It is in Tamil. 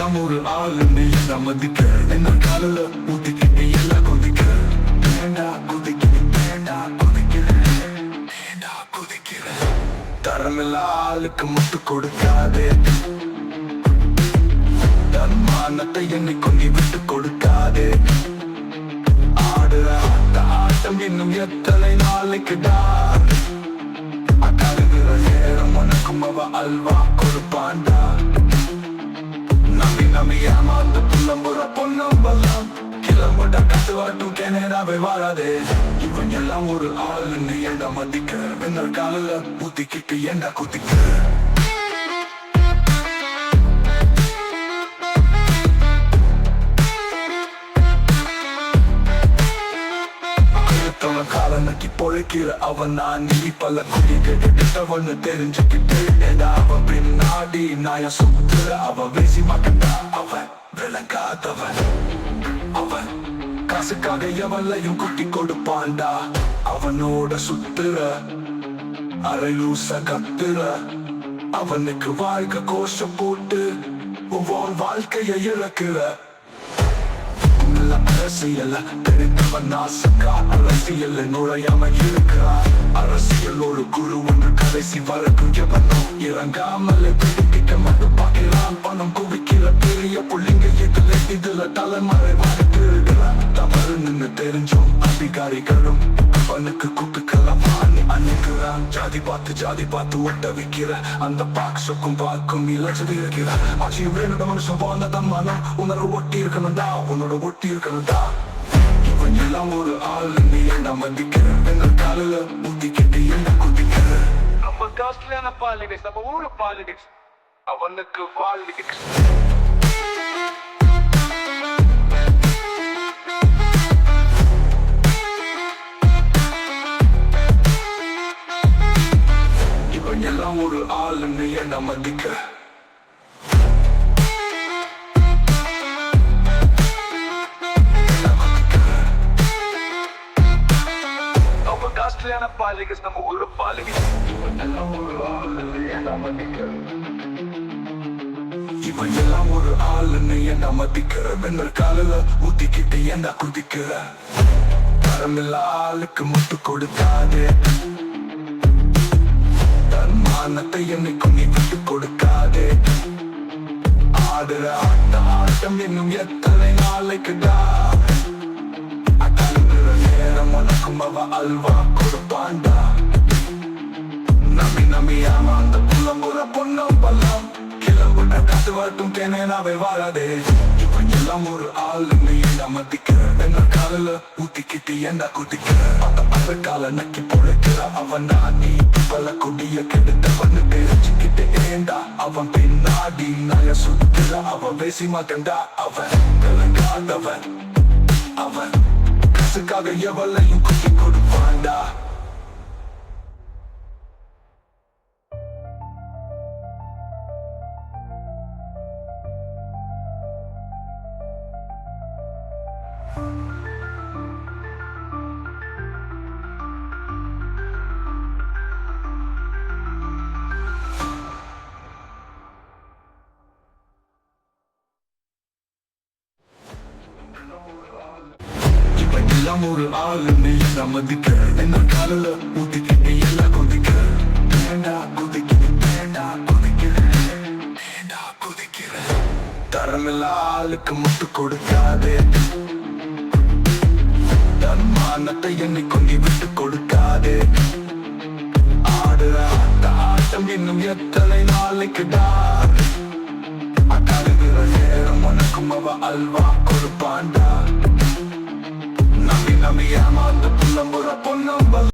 எல்லாம் ஒரு ஆளு நீ சம்மதிக்க. என்ன காலில் ஊத்திக்கிட்டு எல்லாம் கொதிக்க. வேண்டா குதிக்க வேண்டா குதிக்க வேண்டா குதிக்கிற. தரமில்ல ஆளுக்கு முத்து கொடுக்காதே. தன்மானத்தை என்னை கொண்டு விட்டு கொடுக்காதே. ஆடு ஆட்ட ஆட்டம் இன்னும் எத்தனை நாளைக்குடா? கிளம்புட கத்துவாட்டும் கெனடாவை வாழாதே. இவன் எல்லாம் ஒரு ஆளுன்னு ஏண்டா மதிக்க. வெண்ணர் காலில் ஊத்திக்கிட்டு ஏண்டா குத்திக்க. கால நக்கி பொழைக்கிற அவன் நான் நீ பல குடி கெட்டவன்னு தெரிஞ்சுக்கிட்டு ஏண்டா அவன் பின்னாடி நாய சுத்துற? அவன் பேசி மாட்டா அவன் விளங்காதவன். காசுக்காக எவன்லையும் குட்டி கொடுப்பான்டா. அவனோட சுத்துற அரையூச கத்துற. அவனுக்கு வாழ்க்கை கோஷம் போட்டு உன் வாழ்க்கையை இழக்கிற. உள்ள அரசியல தெரிந்தவன் நாசக்கா. அரசியல் நுழையாம இருக்கிறார் அரசியல் ஒரு குழு ஒன்று கடைசி வரைக்கும் எவனோ இறங்காமல் பிடிக்கிட்ட மட்டும் பார்க்கிறான். பணம் குவிக்கிற பெரிய புள்ளிங்க இதுல இதுல தலைமறை திருடுறான் நின்னு தெரிஞ்சோம். அதிகாரிகளும் அவனுக்கு கூப்பிக்கலாம் வாணி அன்னைக்குறான் ஜாதி பார்த்து ஜாதி பார்த்து ஒட்ட வைக்கிற அந்த பாக்ஸுக்கும் பார்க்கும் இலச்சது இருக்கிற. ஆட்சி வேணுட மனுஷன் வாழ்ந்ததான் மனம். உன்னோட ஒட்டி இருக்கணும்டா உன்னோட ஒட்டி இருக்கணும்டா. இவன் எல்லாம் ஒரு ஆள் நீ என்ன மதிக்கிற? எங்கள் காலில் ஊத்திக்கிட்டு என்ன குதிக்கிற? நம்ம காஸ்ட்லியான பாலிடிக்ஸ் நம்ம ஊரு பாலிடிக்ஸ் அவனுக்கு பாலிடிக்ஸ் ஒரு ஆள் என்ன மதிக்கிற நம்ம காஸ்ட்லியான பாலிடிக்ஸ் நம்ம ஊரு பாலிடிக்ஸ் எல்லாம் ஒரு ஆள் என்ன மதிக்கிற இவன் ஒரு ஆள் என்ன மதிக்கிற வெண்ணர் காலில் ஊத்திக்கிட்டு என்ன குதிக்கிற தரமில்ல ஆளுக்கு முட்டு கொடுத்தாதே மானத்தை என்னைக்கும் நீ விட்டு கொடுக்காதே. ஆடுற ஆட்ட ஆட்டம் இன்னும் எத்தனை நாளைக்குடா அக்கழுகிற நேரம் உனக்கும் அவ அல்வா கொடுப்பாண்டா நம்பி நம்பி ஏமாந்த புள்ளம்புற பொண்ணும் பல்லாம் கிளம்புட காத்து வரட்டும் தேனேனாவே வாழாதே இவன் எல்லாம் ஒரு ஆள் நீ என்ன என்ன காலில் ஊத்திக்கிட்டு என்ன குதிக்கிற? அந்த பல கால நக்கி பொழைக்கிற. அவன் நான் நீ பல கொடிய கெடுத்தவன்னு தெரிஞ்சுக்கிட்டு ஏண்டா? அவன் பின்னாடி நாய சுத்துற. அவன் பேசி மாட்டேன்டா. அவன் விளங்காதவன் அவன் கசுக்காக எவ்வளையும் குட்டி கொடுப்பான்டா. எல்லாம் ஒரு ஆளு நீ சம்மதிக்க மதிக்க என்ன காலில் நீ எல்லாம் கொதிக்க வேண்டா கொதிக்க வேண்டா கொதிக்க வேண்டா கொதிக்கிற தரமில்ல ஆளுக்கு முட்டு கொடுக்காதே. தன்மானத்தை என்னை கொண்டு விட்டு கொடுக்காதே. ஆடுற ஆட்ட ஆட்டம் இன்னும் எத்தனை நாளைக்குடா அக்கழுகிற நேரம் உனக்கும் அவ அல்வா கொடுப்பாண்டா. நம்பி நம்பி ஏமாந்து புள்ளம்புற பொன்னம்பல்